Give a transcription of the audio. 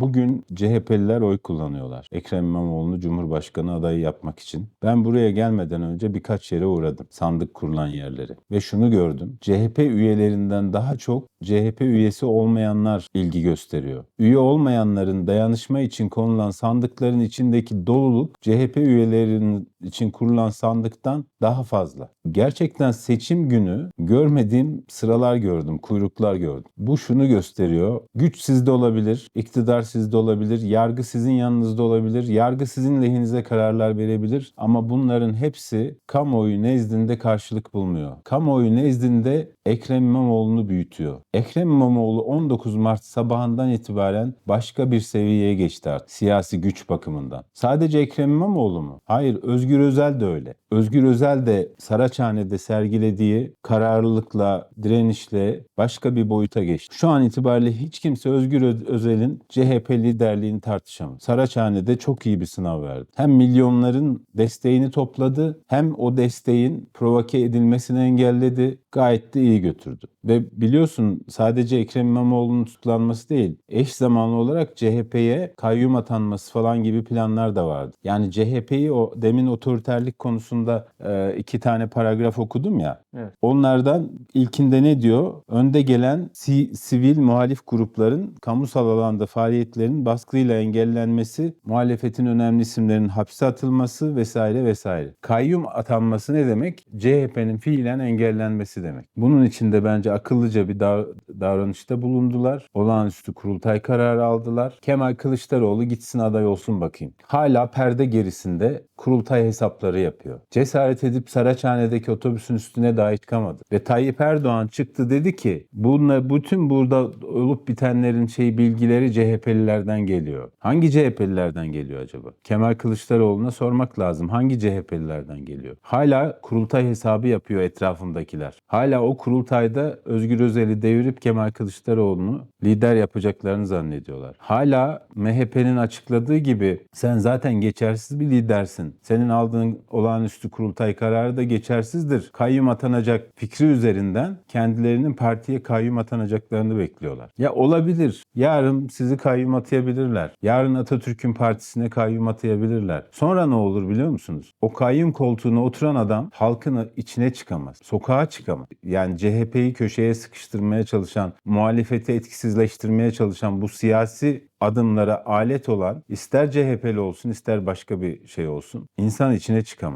Bugün CHP'liler oy kullanıyorlar. Ekrem İmamoğlu'nu Cumhurbaşkanı adayı yapmak için. Ben buraya gelmeden önce birkaç yere uğradım. Sandık kurulan yerleri. Ve şunu gördüm. CHP üyelerinden daha çok CHP üyesi olmayanlar ilgi gösteriyor. Üye olmayanların dayanışma için konulan sandıkların içindeki doluluk CHP üyelerinin için kurulan sandıktan daha fazla. Gerçekten seçim günü görmediğim sıralar gördüm, kuyruklar gördüm. Bu şunu gösteriyor. Güç sizde olabilir, iktidar sizde olabilir, yargı sizin yanınızda olabilir, yargı sizin lehinize kararlar verebilir ama bunların hepsi kamuoyu nezdinde karşılık bulmuyor. Kamuoyu nezdinde Ekrem İmamoğlu'nu büyütüyor. Ekrem İmamoğlu 19 Mart sabahından itibaren başka bir seviyeye geçti artık siyasi güç bakımından. Sadece Ekrem İmamoğlu mu? Hayır, Özgür Özel de öyle. Özgür Özel de Saraçhane'de sergilediği kararlılıkla, direnişle başka bir boyuta geçti. Şu an itibariyle hiç kimse Özgür Özel'in CHP liderliğini tartışamaz. Saraçhane'de çok iyi bir sınav verdi. Hem milyonların desteğini topladı hem o desteğin provoke edilmesini engelledi. Gayet de iyi götürdü. Ve biliyorsun sadece Ekrem İmamoğlu'nun tutuklanması değil, eş zamanlı olarak CHP'ye kayyum atanması falan gibi planlar da vardı. Yani CHP'yi o demin otoriterlik konusunda iki tane paragraf okudum ya. Evet. Onlardan ilkinde ne diyor? Önde gelen si- sivil muhalif grupların kamusal alanda faaliyetlerinin baskıyla engellenmesi, muhalefetin önemli isimlerinin hapse atılması vesaire vesaire. Kayyum atanması ne demek? CHP'nin fiilen engellenmesi demek. Bunun için de bence akıllıca bir dav- davranışta bulundular. Olağanüstü kurultay kararı aldılar. Kemal Kılıçdaroğlu gitsin aday olsun bakayım. Hala perde gerisinde kurultay hesapları yapıyor. Cesaret edip Saraçhane'deki otobüsün üstüne dahi çıkamadı. Ve Tayyip Erdoğan çıktı dedi ki bunla, bütün burada olup bitenlerin şey bilgileri CHP'lilerden geliyor. Hangi CHP'lilerden geliyor acaba? Kemal Kılıçdaroğlu'na sormak lazım. Hangi CHP'lilerden geliyor? Hala kurultay hesabı yapıyor etrafındakiler. Hala o kurultayda Özgür Özel'i devirip Kemal Kılıçdaroğlu'nu lider yapacaklarını zannediyorlar. Hala MHP'nin açıkladığı gibi sen zaten geçersiz bir lidersin. Senin aldığın olağanüstü kurultay kararı da geçersizdir. Kayyum atanacak fikri üzerinden kendilerinin partiye kayyum atanacaklarını bekliyorlar. Ya olabilir. Yarın sizi kayyum atayabilirler. Yarın Atatürk'ün partisine kayyum atayabilirler. Sonra ne olur biliyor musunuz? O kayyum koltuğuna oturan adam halkın içine çıkamaz. Sokağa çıkamaz. Yani CHP'yi köşeye sıkıştırmaya çalışan, muhalefeti etkisizleştirmeye çalışan bu siyasi adımlara alet olan ister CHP'li olsun ister başka bir şey olsun insan içine çıkamaz.